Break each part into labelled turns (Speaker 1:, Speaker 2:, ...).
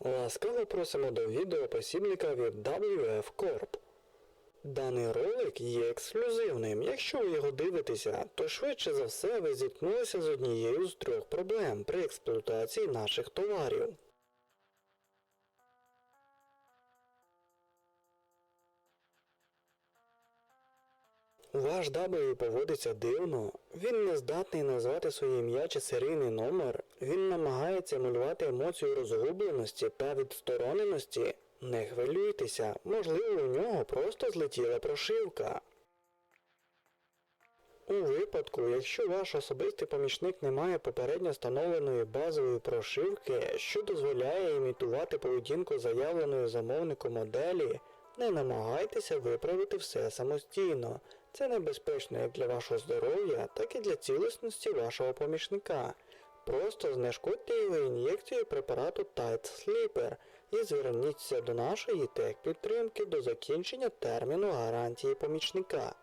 Speaker 1: Ласкаво просимо до відео посібника від WF Corp. Даний ролик є ексклюзивним. Якщо ви його дивитеся, то швидше за все ви зіткнулися з однією з трьох проблем при експлуатації наших товарів. Ваш W поводиться дивно, він не здатний назвати своє ім'я чи серійний номер, він намагається емулювати емоцію розгубленості та відстороненості. Не хвилюйтеся, можливо, у нього просто злетіла прошивка. У випадку, якщо ваш особистий помічник не має попередньо встановленої базової прошивки, що дозволяє імітувати поведінку заявленої замовником моделі, не намагайтеся виправити все самостійно. Це небезпечно як для вашого здоров'я, так і для цілісності вашого помічника. Просто знешкодьте його ін'єкцією препарату Tight Sleeper і зверніться до нашої техпідтримки до закінчення терміну гарантії помічника.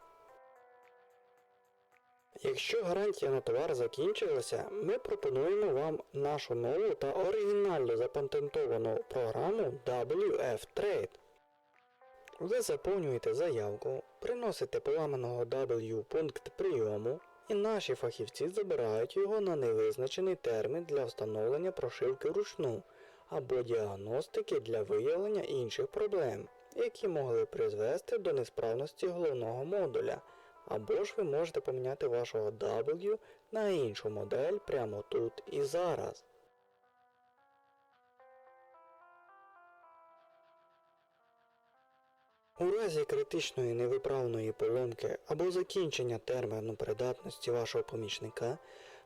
Speaker 1: Якщо гарантія на товар закінчилася, ми пропонуємо вам нашу нову та оригінально запатентовану програму WF Trade. Ви заповнюєте заявку, приносите поламаного W пункт прийому, і наші фахівці забирають його на невизначений термін для встановлення прошивки вручну або діагностики для виявлення інших проблем, які могли призвести до несправності головного модуля. Або ж ви можете поміняти вашого W на іншу модель прямо тут і зараз. У разі критичної невиправної поломки або закінчення терміну придатності вашого помічника,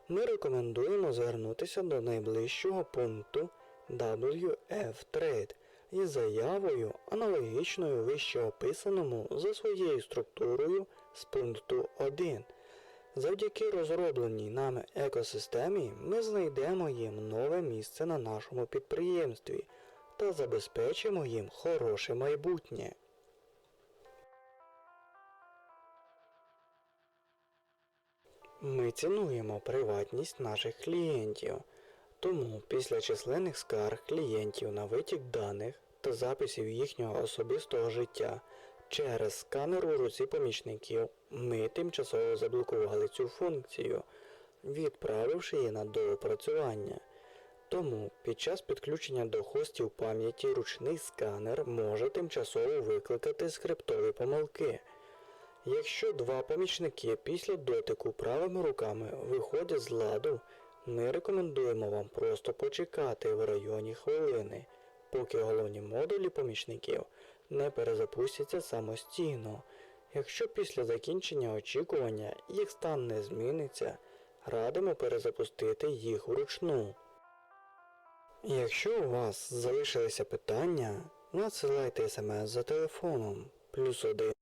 Speaker 1: ми рекомендуємо звернутися до найближчого пункту WF Trade із заявою, аналогічною вище описаному за своєю структурою з пункту 1. Завдяки розробленій нами екосистемі ми знайдемо їм нове місце на нашому підприємстві та забезпечимо їм хороше майбутнє. Ми цінуємо приватність наших клієнтів, тому після численних скарг клієнтів на витік даних та записів їхнього особистого життя через сканер у руці помічників ми тимчасово заблокували цю функцію, відправивши її на доопрацювання. Тому під час підключення до хостів пам'яті ручний сканер може тимчасово викликати скриптові помилки. Якщо два помічники після дотику правими руками виходять з ладу, ми рекомендуємо вам просто почекати в районі хвилини, поки головні модулі помічників не перезапустяться самостійно. Якщо після закінчення очікування їх стан не зміниться, радимо перезапустити їх вручну. Якщо у вас залишилися питання, надсилайте смс за телефоном плюс 1